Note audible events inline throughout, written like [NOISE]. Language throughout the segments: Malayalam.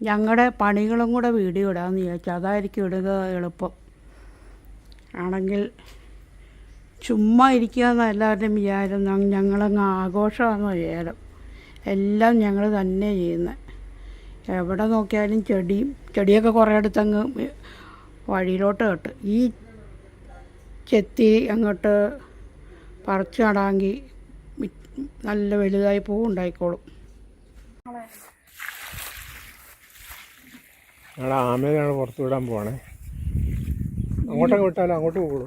ഞങ്ങളുടെ പണികളും കൂടെ വീഡിയോ ഇടാമെന്ന് വിചാരിച്ചു. അതായിരിക്കും ഇടുക എളുപ്പം. ആണെങ്കിൽ ചുമ്മാ ഇരിക്കുക എന്ന എല്ലാവരുടെയും വിചാരം ഞങ്ങളങ്ങ് ആഘോഷമാണെന്ന് വിചാരം. എല്ലാം ഞങ്ങൾ തന്നെ ചെയ്യുന്നത് എവിടെ നോക്കിയാലും ചെടിയും ചെടിയൊക്കെ കുറേ അടുത്തങ്ങ് വഴിയിലോട്ട് കെട്ട് ഈ ചെത്തി അങ്ങോട്ട് പറിച്ചു നടാമെങ്കിൽ നല്ല വലുതായി പൂവുണ്ടായിക്കോളും. ഞങ്ങൾ ആമേനാണ് പുറത്ത് വിടാൻ പോവാണേ അങ്ങോട്ടൊക്കെ വിട്ടാലും അങ്ങോട്ട് പോകുള്ളൂ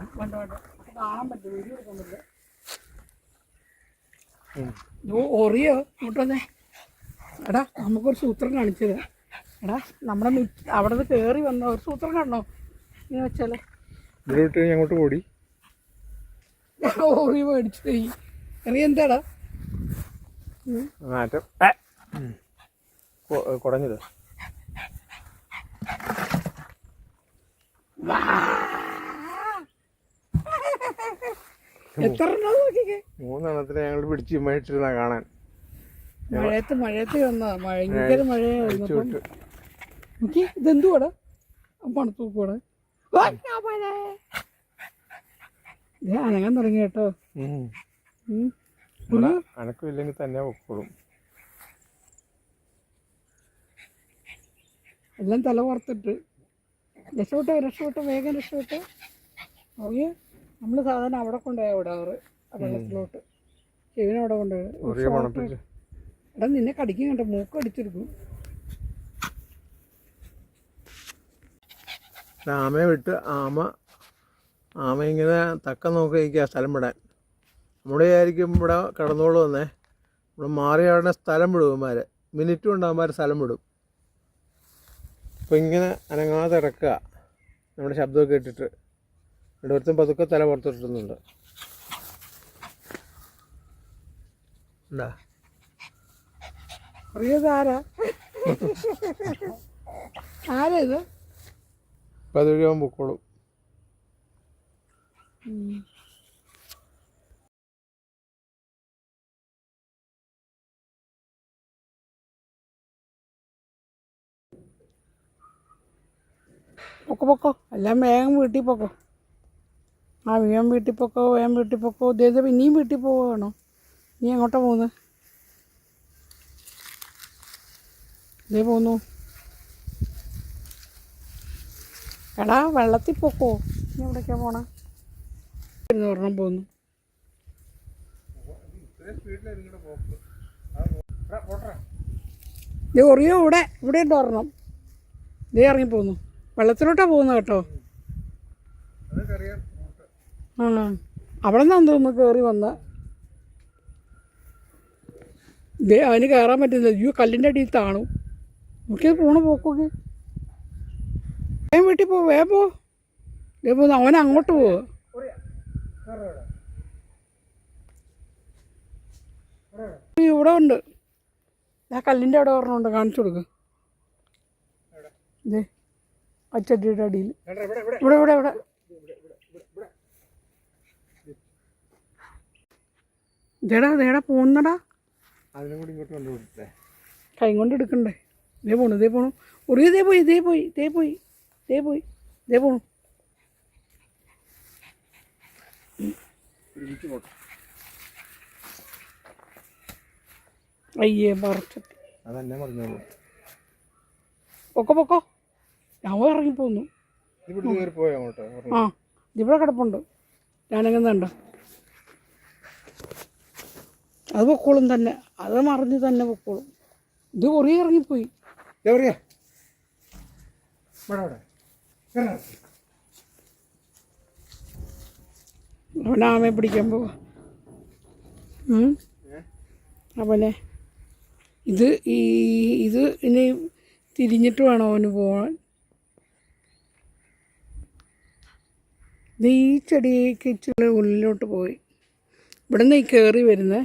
ഒറിയോ? എടാ നമുക്കൊരു സൂത്രം കാണിച്ചത്. എടാ നമ്മുടെ അവിടെ നിന്ന് കയറി വന്ന ഒരു സൂത്രം കാണണോ? ഇങ്ങനെ വെച്ചാലേ. ഇവിടെ വിട്ട് കഴിഞ്ഞ് അങ്ങോട്ട് കൂടി ഓറി മേടിച്ചു പോയി. എറിയ എന്താടാ? മാറ്റം. കുടഞ്ഞത്. എത്ര മൂന്നെണ്ണത്തിനെ ഞങ്ങൾ പിടിച്ച് ചുമ്മായിട്ടിരുന്ന കാണാൻ. മഴയത്ത് മഴയത്ത് വന്നതാ ഭയങ്കര മഴയായിരുന്നു എനിക്ക് ഇതെന്തുവാടാ പണത്തൂക്കൂടെ അനങ്ങാൻ തുടങ്ങി കേട്ടോ. ഉം. ഉം. ഇവിടെ അനക്കമില്ലെങ്കിൽ തന്നെ പൊക്കോളും. എല്ലാം തല പുറത്തിട്ട് രക്ഷപ്പെട്ടോ രക്ഷപ്പെട്ടോ വേഗം രക്ഷപ്പെട്ടോ. അറിയ നമ്മൾ സാധാരണ അവിടെ കൊണ്ടുപോയി വിടാറ് ആ വെള്ളത്തിലോട്ട്. ചെവിനവിടെ കൊണ്ടുപോയി എടാ നിന്നെ കടിക്കും കേട്ടോ മൂക്ക് അടിച്ചെടുക്കും ആമയെ വിട്ട് ആമ ആമ ഇങ്ങനെ തക്ക നോക്കിയിരിക്കുക സ്ഥലം വിടാൻ. നമ്മുടെ ആയിരിക്കും ഇവിടെ കിടന്നോളൂ വന്നേ ഇവിടെ മാറിയാടനെ സ്ഥലം വിടും അവന്മാർ മിനിറ്റ് കൊണ്ട് അവന്മാർ സ്ഥലം വിടും. അപ്പോൾ ഇങ്ങനെ അനങ്ങാതെ ഇറക്കുക. നമ്മുടെ ശബ്ദമൊക്കെ കേട്ടിട്ട്. രണ്ടുപേർത്തും പതുക്കെ തല പുറത്തിട്ടുന്നുണ്ട് ഉണ്ടാ അറിയത് ആരാ? ഇത്? അപ്പോൾ അതുവഴി അവൻ പൊക്കോളും പൊക്കോ പൊക്കോ. എല്ലാം വേഗം വീട്ടിൽ പൊക്കോ. ആ വേഗം വീട്ടിൽ പൊക്കോ വേഗം വീട്ടിൽ പൊക്കോ ഇതേ പിന്നെയും വീട്ടിൽ പോവുകയാണോ നീ എങ്ങോട്ടാ പോകുന്നത് ഇതേ പോന്നു. എടാ വെള്ളത്തിൽ പൊക്കോ. നീ എവിടേക്കാ പോണേ? ഒരെണ്ണം പോന്നു. ഇത് ഒറിയോ ഇവിടെ. ഇവിടെ ഉണ്ട് ഒരെണ്ണം. ഇതേ ഇറങ്ങിപ്പോന്നു. വെള്ളത്തിലോട്ടാ പോകുന്നത് കേട്ടോ. ആണോ? അവിടെ നിന്നാന്ന് തോന്നുന്നു കയറി വന്ന. ദേ അവന് കയറാൻ പറ്റുന്നില്ല. അയ്യോ കല്ലിന്റെ അടിയിൽ താണു. നോക്കിയത് പോണ പോക്കൊക്കെ. വേഗം വീട്ടിൽ പോ വേ പോ. അവൻ അങ്ങോട്ട് പോവുക ഇവിടെ ഉണ്ട്. ആ കല്ലിന്റെ അവിടെ ഒരെണ്ണമുണ്ട് കാണിച്ചു കൊടുക്ക്. ഇതേ അച്ചടിയുടെ അടിയിൽ. ഇവിടെ ഇവിടെ ഇവിടെ. ഇതേടാ ഇതേടാ പോകുന്നടാ കൈ കൊണ്ട് എടുക്കണ്ടേ? ഇതേ പോണു ഇതേ പോണു. ഒറിയ ഇതേ പോയി ഇതേ പോയി ഇതേ പോയി ഇതേ പോയി ഇതേ പോണു. അയ്യേ മറച്ചിട്ട് അതെന്നെ പൊക്കോ പൊക്കോ. ഞാൻ ഇറങ്ങി പോന്നു. ആ ഇവിടെ കിടപ്പുണ്ട്. ഞാനെങ്ങനെയുണ്ട് അത് പൊക്കോളും തന്നെ. അത് മറിഞ്ഞ് തന്നെ പൊക്കോളും. ഇത് കുറേ ഇറങ്ങിപ്പോയി. അവൻ ആമയെ പിടിക്കാൻ പോവാ. അവനെ. ഇത് ഈ ഇത് ഇനി തിരിഞ്ഞിട്ട് വേണം അവന് പോകാൻ ഇത് ഈ ചെടിക്ക് ഇച്ചിരി ഉള്ളിലോട്ട് പോയി. ഇവിടെ നിന്ന് ഈ കയറി വരുന്നേ.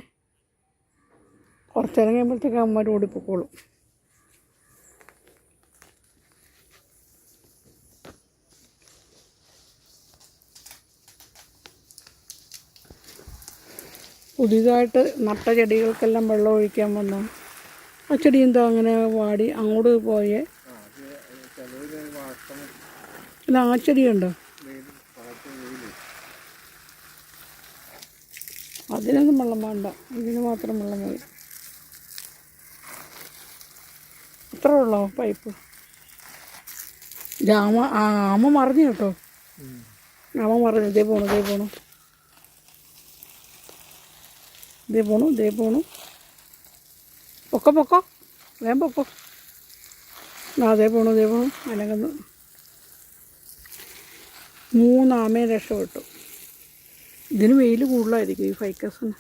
കുറച്ചിറങ്ങിയപ്പോഴത്തേക്ക് അമ്മ ഓടിപ്പോക്കോളും. പുതിയതായിട്ട് നട്ട ചെടികൾക്കെല്ലാം വെള്ളം ഒഴിക്കാൻ വന്നു. ആ ചെടി എന്താ അങ്ങനെ വാടി അങ്ങോട്ട് പോയേ? അല്ല ആ ചെടിയുണ്ടോ വെയിൽ പുറത്ത് വെയിൽ അതിനൊന്നും വെള്ളം വേണ്ട ഇതിന് മാത്രം വെള്ളം മതി. ഇത്ര ഉള്ളോ പൈപ്പ്? രാമ ആ ആമ മറിഞ്ഞു കേട്ടോ. ആമ മറിഞ്ഞു. ഇതേ പോണു ഇതേ പോണു. ഇതേ പോണു ഇതേ പോണു. പൊക്കോ പൊക്കോ. വേഗം പൊക്കോ. ആ അതേ പോണു ഇതേ പോണു. അനങ്ങുന്നു മൂന്നാമേ രക്ഷപ്പെട്ടു. ഇതിന് വെയിൽ കൂടുതലായിരിക്കും ഈ ഫൈക്കസിന്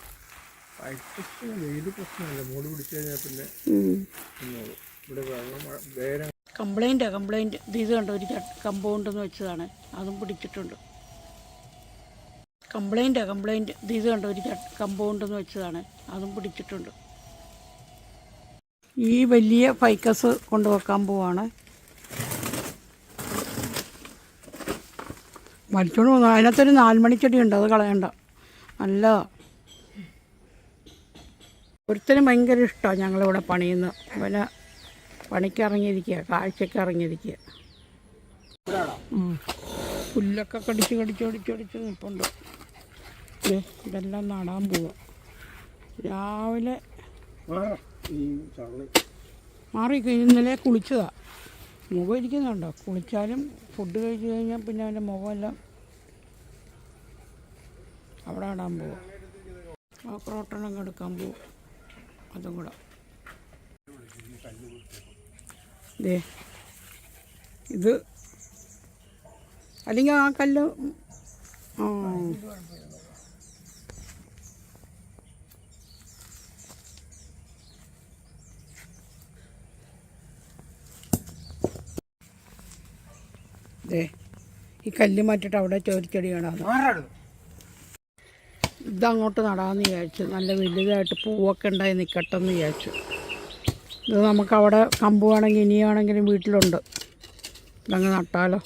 കംപ്ലൈന്റാ കംപ്ലൈന്റ്. ഇത് ഇത് കണ്ടോ ഒരു കമ്പൗണ്ട് എന്ന് വെച്ചതാണ്. അതും പിടിച്ചിട്ടുണ്ട്. കംപ്ലൈന്റാ കംപ്ലൈന്റ്. ഇത് ഇത് കണ്ടോ ഒരു കമ്പൗണ്ട് എന്ന് വെച്ചതാണ്. അതും പിടിച്ചിട്ടുണ്ട്. ഈ വലിയ ഫൈക്കസ് കൊണ്ടുവെക്കാൻ പോവാണ്. മരിച്ചോണ്ട് പോകുന്നു അതിനകത്തൊരു നാൽമണിച്ചെടി ഉണ്ട്. അത് കളയണ്ട. നല്ല ഒരുത്തനും ഭയങ്കര ഇഷ്ടമാണ് ഞങ്ങളിവിടെ പണിയുന്നത് പിന്നെ പണിക്ക് ഇറങ്ങിയിരിക്കുക കാഴ്ചക്ക് ഇറങ്ങിയിരിക്കുക. പുല്ലൊക്കെ കടിച്ച് കടിച്ച് കടിച്ച് കടിച്ച് നിൽപ്പുണ്ട് ഇതെല്ലാം നടാൻ പോവാ. രാവിലെ മാറി ഇന്നലെ കുളിച്ചതാ. മുഖം ഇരിക്കുന്നുണ്ടോ? കുളിച്ചാലും ഫുഡ് കഴിച്ച് കഴിഞ്ഞാൽ പിന്നെ അവന്റെ മുഖമെല്ലാം അവിടെ ഇടാൻ പോവും. ആ ക്രോട്ടണം എടുക്കാൻ പോവും. അതും കൂടെ. ദേ ഇത് അല്ലെങ്കിൽ ആ കല്ല് ആ. ഈ കല്ല് മാറ്റിട്ട് അവിടെ ചോരിച്ചെടി കാണാം ഇതങ്ങോട്ട് നടാമെന്ന് വിചാരിച്ചു. നല്ല വലുതായിട്ട് പൂവൊക്കെ ഉണ്ടായി നിൽക്കട്ടെ എന്ന് വിചാരിച്ചു. ഇത് നമുക്കവിടെ കമ്പ് വേണമെങ്കിൽ ഇനിയാണെങ്കിലും വീട്ടിലുണ്ട്. ഇതങ്ങ് നട്ടാലോ.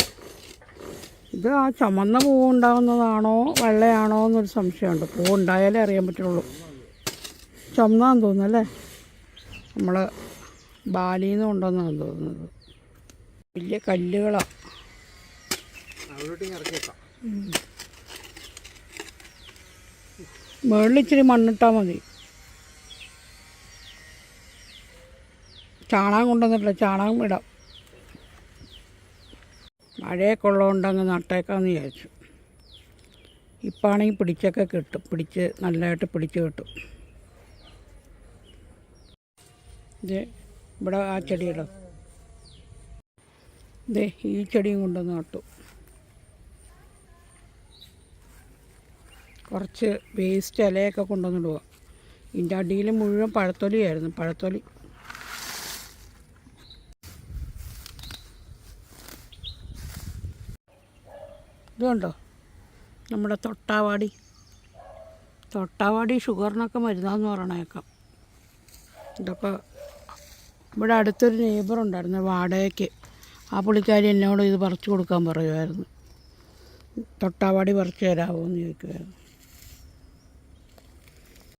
ഇത് ആ ചമന്ന പൂവ് ഉണ്ടാകുന്നതാണോ വെള്ളയാണോ എന്നൊരു സംശയമുണ്ട്. പൂവ് ഉണ്ടായാലേ അറിയാൻ പറ്റുള്ളൂ. ചുമന്നാന്ന് തോന്നുന്നു അല്ലേ? നമ്മൾ ബാലിയിൽ നിന്ന് കൊണ്ടുവന്നാന്ന് തോന്നുന്നത്. വലിയ കല്ലുകളാണ് മുകളിൽ ഇച്ചിരി മണ്ണിട്ടാൽ മതി. ചാണകം കൊണ്ടുവന്നിട്ടില്ല ചാണകം ഇടാം. മഴയൊക്കെ ഉള്ളതുകൊണ്ടങ്ങ് നട്ടേക്കാന്ന് വിചാരിച്ചു. ഇപ്പാണെങ്കിൽ പിടിച്ചൊക്കെ കിട്ടും. പിടിച്ച് നല്ലതായിട്ട് പിടിച്ച് കിട്ടും. ഇത് ഇവിടെ ആ ചെടിയുടെ ദേ ഈ ചെടിയും കൊണ്ടുവന്ന് നട്ടു. കുറച്ച് വേസ്റ്റ് ഇലയൊക്കെ കൊണ്ടുവന്നിടുക. ഇതിന്റെ അടിയിൽ മുഴുവൻ പഴത്തൊലിയായിരുന്നു പഴത്തൊലി. ഇതുണ്ടോ നമ്മുടെ തൊട്ടാവാടി. തൊട്ടാവാടി ഷുഗറിനൊക്കെ മരുന്നാന്ന് പറയണേക്കാം. ഇതൊക്കെ ഇവിടെ അടുത്തൊരു നെയ്ബർ ഉണ്ടായിരുന്നു വാടകയ്ക്ക്. ആ പുള്ളിക്കാരി എന്നോട് ഇത് പറിച്ചു കൊടുക്കാൻ പറയുമായിരുന്നു. തൊട്ടാവാടി പറിച്ചു തരാമോ എന്ന് ചോദിക്കുമായിരുന്നു.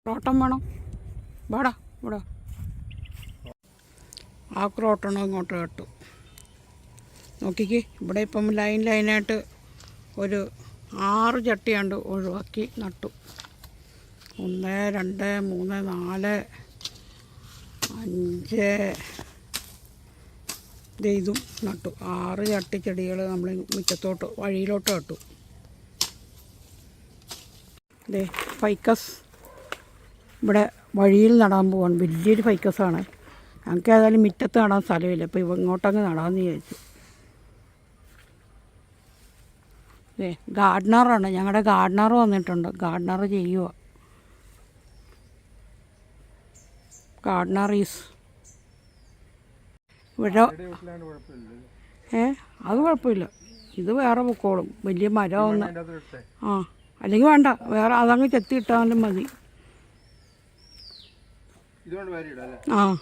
ക്രോട്ടം വേണം. വാടാ ഇവിടെ ആ ക്രോട്ടണം ഇങ്ങോട്ട് കേട്ടു. നോക്കിക്ക് ഇവിടെ ഇപ്പം ലൈൻ ലൈനായിട്ട് ഒരു ആറ് ചട്ടിയാണ്ട് ഒഴിവാക്കി നട്ടു. ഒന്ന് രണ്ട് മൂന്ന് നാല് അഞ്ച്. ഇതും നട്ടു. ആറ് ചട്ടി ചെടികൾ നമ്മൾ മുറ്റത്തോട്ട് വഴിയിലോട്ട് നട്ടു. ദേ ഫൈക്കസ്. ഇവിടെ വഴിയിൽ നടാൻ പോവാണ്. വലിയൊരു ഫൈക്കസാണ് ഞങ്ങൾക്ക് ഏതായാലും മുറ്റത്ത് നടാൻ സ്ഥലമില്ല. അപ്പോൾ ഇവ ഇങ്ങോട്ടങ്ങ് നടാമെന്ന് വിചാരിച്ചു. ഏ ഗാർഡനറാണ്. ഞങ്ങളുടെ ഗാർഡനർ വന്നിട്ടുണ്ട്. ഗാർഡനർ ചെയ്യുക ഗാർഡനർ ഈസ് ഇവിടെ ഏ അത് കുഴപ്പമില്ല. ഇത് വേറെ പൊക്കോളും. വലിയ മരം ഒന്ന് ആ അല്ലെങ്കിൽ വേണ്ട. വേറെ അതങ്ങ് ചെത്തി ഇട്ടാലും മതി ഇതുകൊണ്ട് വരി ഇടാം അല്ലേ ആ.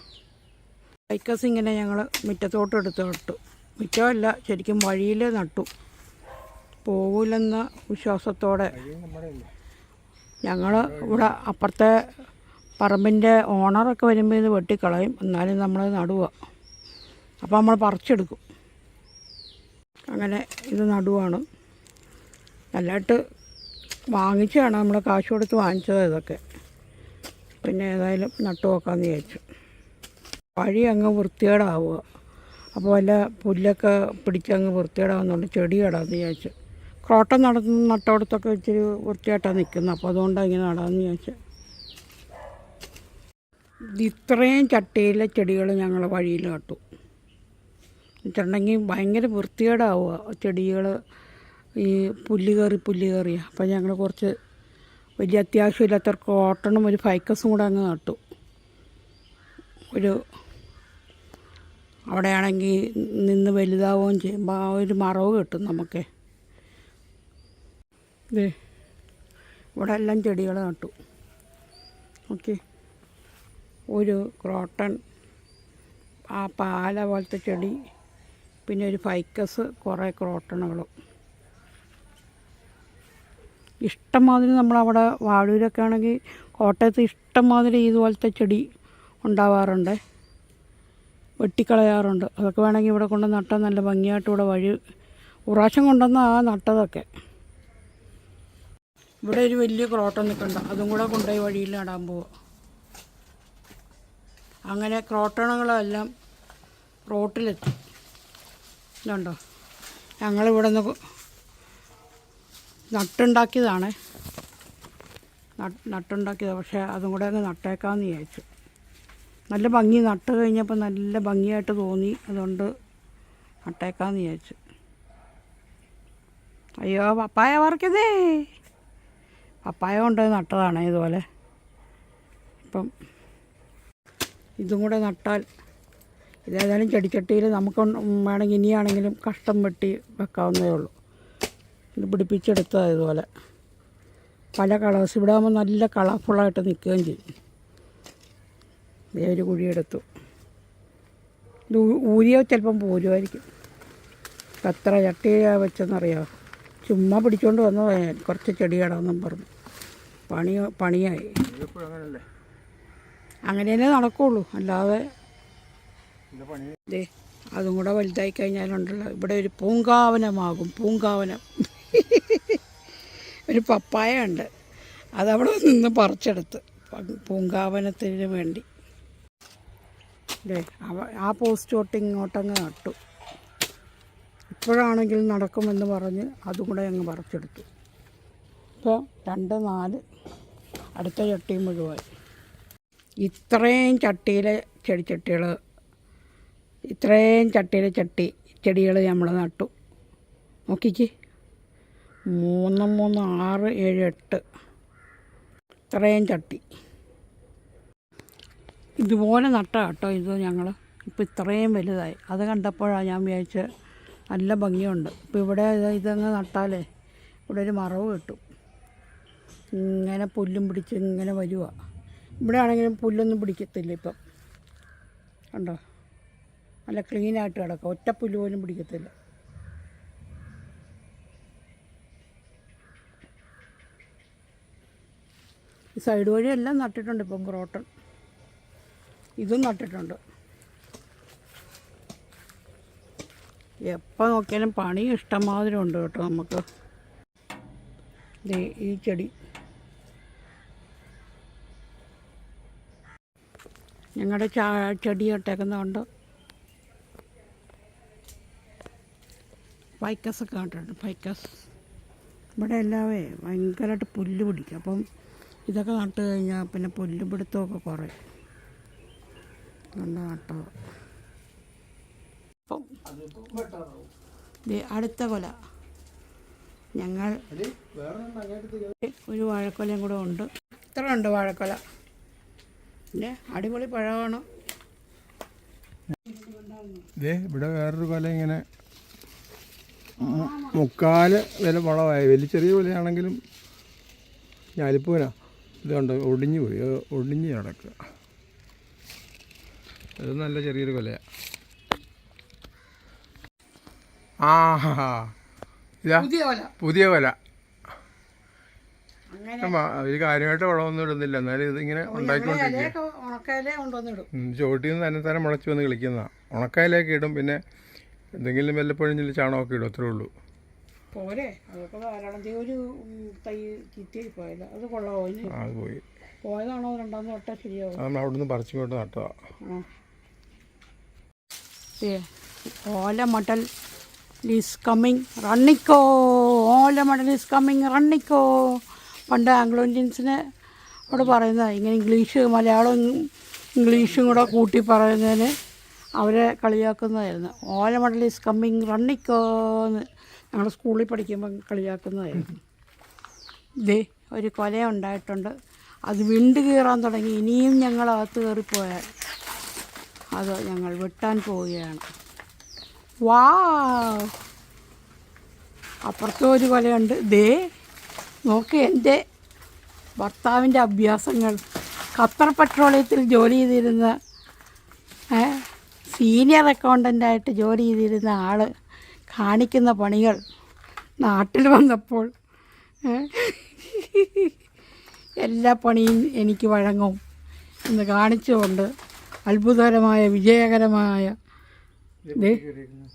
വൈക്കസ് ഇങ്ങനെ ഞങ്ങൾ മുറ്റത്തോട്ട് എടുത്ത് നട്ടു. മുറ്റമല്ല ശരിക്കും വഴിയിൽ നട്ടു. പോകില്ലെന്ന വിശ്വാസത്തോടെ. ഞങ്ങൾ ഇവിടെ അപ്പുറത്തെ പറമ്പിന്റെ ഓണറൊക്കെ വരുമ്പോൾ ഇത് വെട്ടിക്കളയും. എന്നാലും നമ്മൾ നടുക അപ്പോൾ നമ്മൾ പറിച്ചെടുക്കും. അങ്ങനെ ഇത് നടുവാണ്. നല്ലതായിട്ട് വാങ്ങിച്ചതാണ്. നമ്മൾ കാശ് കൊടുത്ത് വാങ്ങിച്ചത് ഇതൊക്കെ. പിന്നെ ഏതായാലും നട്ടു നോക്കാമെന്ന് വിചാരിച്ചു. വഴി അങ്ങ് വൃത്തികേടാവുക. അപ്പോൾ വല്ല പുല്ലൊക്കെ പിടിച്ചങ്ങ് വൃത്തികേടാവുന്നുണ്ട് ചെടി ഇടാമെന്ന് വിചാരിച്ചു. ക്രോട്ടം നടന്ന് നട്ടോടത്തൊക്കെ ഇച്ചിരി വൃത്തിയായിട്ടാണ് നിൽക്കുന്നത്. അപ്പോൾ അതുകൊണ്ടാണ് ഇങ്ങനെ നടാമെന്ന് വിചാരിച്ചു. ഇത് ഇത്രയും ചട്ടിയിലെ ചെടികൾ ഞങ്ങൾ വഴിയിൽ നട്ടു. വെച്ചിട്ടുണ്ടെങ്കിൽ ഭയങ്കര വൃത്തികേടാവുക ചെടികൾ ഈ പുല്ല് കയറി പുല്ല് കയറിയ. അപ്പം ഞങ്ങൾ കുറച്ച് വലിയ അത്യാവശ്യമില്ലാത്തവർക്ക് കോട്ടണും ഒരു ഫൈക്കസും കൂടെ അങ്ങ് നട്ടു. ഒരു അവിടെയാണെങ്കിൽ നിന്ന് വലുതാവുകയും ചെയ്യുമ്പോൾ ആ ഒരു മറവ് കിട്ടും നമുക്ക്. ഇതേ ഇവിടെ എല്ലാം ചെടികൾ നട്ടു. ഓക്കെ ഒരു ക്രോട്ടൺ ആ പാല പോലത്തെ ചെടി പിന്നെ ഒരു ഫൈക്കസ് കുറേ ക്രോട്ടണുകളും. ഇഷ്ടംമാതിരി നമ്മളവിടെ വാഴൂരൊക്കെ ആണെങ്കിൽ കോട്ടയത്ത് ഇഷ്ടംമാതിരി ഇതുപോലത്തെ ചെടി ഉണ്ടാവാറുണ്ട്. വെട്ടിക്കളയാറുണ്ട്. അതൊക്കെ വേണമെങ്കിൽ ഇവിടെ കൊണ്ട് നട്ടാൽ നല്ല ഭംഗിയായിട്ട് ഇവിടെ വഴി പ്രാവശ്യം കൊണ്ടുവന്ന ആ നട്ടതൊക്കെ. ഇവിടെ ഒരു വലിയ ക്രോട്ടം നിൽക്കണ്ട അതും കൂടെ കൊണ്ടുപോയി വഴിയിൽ നടാൻ പോവുക അങ്ങനെ ക്രോട്ടണുകളെല്ലാം റോട്ടിലെത്തി. ഇതുണ്ടോ? ഞങ്ങളിവിടെ നിന്ന് നട്ടുണ്ടാക്കിയതാണ്. നട്ടുണ്ടാക്കിയത്. പക്ഷേ അതും കൂടെ അങ്ങ് നട്ടേക്കാമെന്ന് വിചാരിച്ചു. നല്ല ഭംഗി നട്ട് കഴിഞ്ഞപ്പോൾ നല്ല ഭംഗിയായിട്ട് തോന്നി. അതുകൊണ്ട് നട്ടേക്കാമെന്ന് വിചാരിച്ചു. അയ്യോ പപ്പായ വറക്കതേ പപ്പായ കൊണ്ട് നട്ടതാണ് ഇതുപോലെ. ഇപ്പം ഇതും കൂടെ നട്ടാൽ ഇതേതായാലും ചെടിച്ചട്ടിയിൽ നമുക്ക് വേണമെങ്കിൽ ഇനിയാണെങ്കിലും കഷ്ടം വെട്ടി വെക്കാവുന്നതേ ഉള്ളൂ. ഇത് പിടിപ്പിച്ചെടുത്തത് ഇതുപോലെ. പല കളേഴ്സ് ഇവിടെ ആകുമ്പോൾ നല്ല കളർഫുള്ളായിട്ട് നിൽക്കുകയും ചെയ്യും. ഒരു കുഴിയെടുത്തു ഇത് ഊരിയോ ചിലപ്പം പോരുമായിരിക്കും എത്ര ചട്ടി വെച്ചെന്നറിയോ? ചുമ്മാ പിടിച്ചുകൊണ്ട് വന്നു കുറച്ച് ചെടിയിടാമെന്നും പറഞ്ഞു. പണി പണിയായി. അങ്ങനെ തന്നെ നടക്കുള്ളൂ. അല്ലാതെ അതും കൂടെ വലുതായി കഴിഞ്ഞാലുണ്ടല്ലോ. ഇവിടെ ഒരു പൂങ്കാവനമാകും. പൂങ്കാവനം. [LAUGHS] ഒരു പപ്പായ ഉണ്ട് അതവിടെ നിന്ന് പറിച്ചെടുത്ത്. പൂങ്കാവനത്തിന് വേണ്ടി. ആ പോസ്റ്റ് തൊട്ട് ഇങ്ങോട്ടങ്ങ് നട്ടു. ഇപ്പോഴാണെങ്കിൽ നടക്കുമെന്ന് പറഞ്ഞ് അതും കൂടെ അങ്ങ് പറിച്ചെടുത്തു. ഇപ്പോൾ രണ്ട് നാല് അടുത്ത ചട്ടിയും മുഴുവൻ. ഇത്രയും ചട്ടിയിലെ ചെടിച്ചട്ടികൾ ഇത്രയും ചട്ടിയിലെ ചട്ടി ചെടികൾ നമ്മൾ നട്ടു. നോക്കിക്ക്. മൂന്ന് മൂന്ന് ആറ് ഏഴ് എട്ട്. ഇത്രയും ചട്ടി. ഇതുപോലെ നട്ട കേട്ടോ ഇത് ഞങ്ങൾ ഇപ്പം ഇത്രയും വലുതായി. അത് കണ്ടപ്പോഴാണ് ഞാൻ വിചാരിച്ച് നല്ല ഭംഗിയുണ്ട്. ഇപ്പോൾ ഇവിടെ ഇത് ഇതങ്ങ് നട്ടാലേ ഇവിടെ ഒരു മറവ് കിട്ടും. ഇങ്ങനെ പുല്ലും പിടിച്ച് ഇങ്ങനെ വരുക ഇവിടെ ആണെങ്കിലും പുല്ലൊന്നും പിടിക്കത്തില്ല ഇപ്പം. കണ്ടോ? നല്ല ക്ലീനായിട്ട് കിടക്കുക ഒറ്റ പുല്ല് പോലും പിടിക്കത്തില്ല. ഈ സൈഡ് വഴിയെല്ലാം നട്ടിട്ടുണ്ട് ഇപ്പം ക്രോട്ടൺ ഇതും നട്ടിട്ടുണ്ട്. എപ്പോൾ നോക്കിയാലും പണി ഇഷ്ടംമാതിരി ഉണ്ട് കേട്ടോ നമുക്ക്. ഈ ചെടി. ഞങ്ങളുടെ ചാ ചെടി ഇട്ടേക്കുന്നതുകൊണ്ട് ഫൈക്കസൊക്കെ കണ്ടിട്ടുണ്ട് ഫൈക്കസ്. ഇവിടെ എല്ലാവേ ഭയങ്കരമായിട്ട് പുല്ല് പിടിക്കും. അപ്പം ഇതൊക്കെ നട്ട് കഴിഞ്ഞാൽ പിന്നെ പുല്ല് പിടുത്തമൊക്കെ കുറയും. നല്ല നട്ടോ അപ്പം അടുത്ത കൊല. ഞങ്ങൾ ഒരു വാഴക്കൊലയും കൂടെ ഉണ്ട്. ഇത്ര ഉണ്ട് വാഴക്കൊല. പിന്നെ അടിപൊളി പഴമാണ്. ഇവിടെ വേറൊരു കൊല ഇങ്ങനെ മുക്കാൽ വില വളമായി വലിയ ചെറിയ കൊലയാണെങ്കിലും ഞാലിപ്പൂനാ. ഇതുണ്ട് ഒടിഞ്ഞു പോയി. അത് ഒടിഞ്ഞ് കിടക്കുക ഇത് നല്ല ചെറിയൊരു കൊലയാണ് ആഹാ ഇതാ. പുതിയ കൊല. ഒരു കാര്യമായിട്ട് വളമൊന്നും ഇടുന്നില്ല. എന്നാലും ഇതിങ്ങനെ ഉണ്ടാക്കിക്കൊണ്ടിരിക്കും ചുവട്ടിൽ നിന്ന് തന്നെ തന്നെ മുളച്ച് വന്ന് കളിക്കുന്നതാണ് ഉണക്കായലേക്ക് ഇടും പിന്നെ എന്തെങ്കിലും വല്ലപ്പോഴും ചില ചാണകമൊക്കെ ഇടും അത്രേ ഉള്ളൂ. പോരെ? അതൊക്കെ ധാരാളം ഒരു തൈ കിറ്റിയായി പോയത്. അത് ആ, അത് പോയി. പോയതാണോ രണ്ടാമത് വട്ടം ശരിയാവും? നമ്മൾ അവിടുന്ന് പറിച്ചുകൊണ്ട് നട്ടതാ ആ. ദേ, ഓല മടൽ ഈസ് കമ്മിങ് റണ്ണിക്കോ ഓല മടൽ ഈസ് കമ്മിങ് റണ്ണിക്കോ. പണ്ട് ആംഗ്ലോ ഇന്ത്യൻസിന് അവിടെ പറയുന്നത് ഇങ്ങനെ ഇംഗ്ലീഷ് മലയാളം ഇംഗ്ലീഷും കൂടെ കൂട്ടി പറയുന്നതിന് അവരെ കളിയാക്കുന്നതായിരുന്നു. ഓല മടൽ ഈസ് കമ്മിങ് റണ്ണിക്കോ എന്ന്. ഞങ്ങൾ സ്കൂളിൽ പഠിക്കുമ്പോൾ കളിയാക്കുന്നതായിരുന്നു. ദേ ഒരു കൊല ഉണ്ടായിട്ടുണ്ട്. അത് വിണ്ട് കീറാൻ തുടങ്ങി. ഇനിയും ഞങ്ങൾ അകത്ത് കയറിപ്പോയാൽ അത് ഞങ്ങൾ വെട്ടാൻ പോവുകയാണ്. വാ അപ്പുറത്തും ഒരു കൊലയുണ്ട്. ദേ നോക്ക് എന്റെ ഭർത്താവിന്റെ അഭ്യാസങ്ങൾ. ഖത്തർ പെട്രോളിയത്തിൽ ജോലി ചെയ്തിരുന്ന സീനിയർ അക്കൗണ്ടന്റായിട്ട് ജോലി ചെയ്തിരുന്ന ആൾ കാണിക്കുന്ന പണികൾ നാട്ടിൽ വന്നപ്പോൾ എല്ലാ പണിയും എനിക്ക് വഴങ്ങും എന്ന് കാണിച്ചുകൊണ്ട് അത്ഭുതകരമായ വിജയകരമായ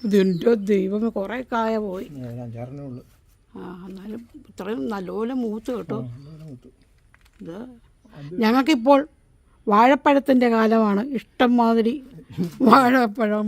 ഇതിന്റെ ദൈവമേ കുറേ കായ പോയി. ആ എന്നാലും ഇത്രയും നല്ലപോലെ മൂത്ത് കേട്ടോ. ഇത് ഞങ്ങൾക്കിപ്പോൾ വാഴപ്പഴത്തിന്റെ കാലമാണ്. ഇഷ്ടം മാതിരി വാഴപ്പഴം.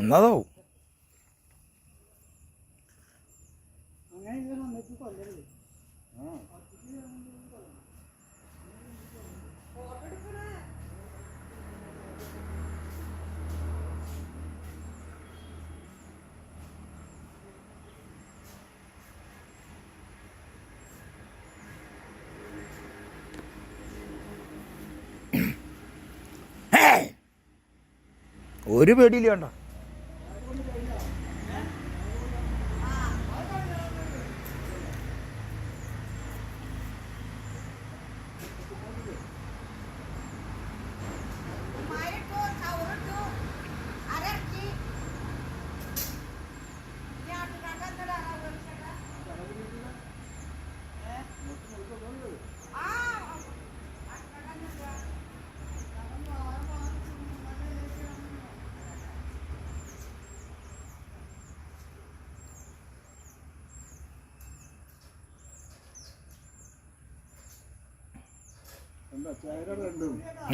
എന്നതാവും ഒരു പേടിയില്ല വേണ്ട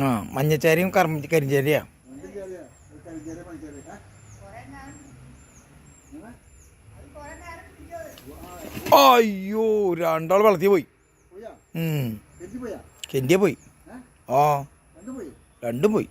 ആ മഞ്ഞച്ചാരിയും കർമ്മ കരിഞ്ചേരിയാ. അയ്യോ രണ്ടാൾ വളർത്തിയ പോയി. ഉം. കെന്റിയ പോയി? ആ. രണ്ടും പോയി.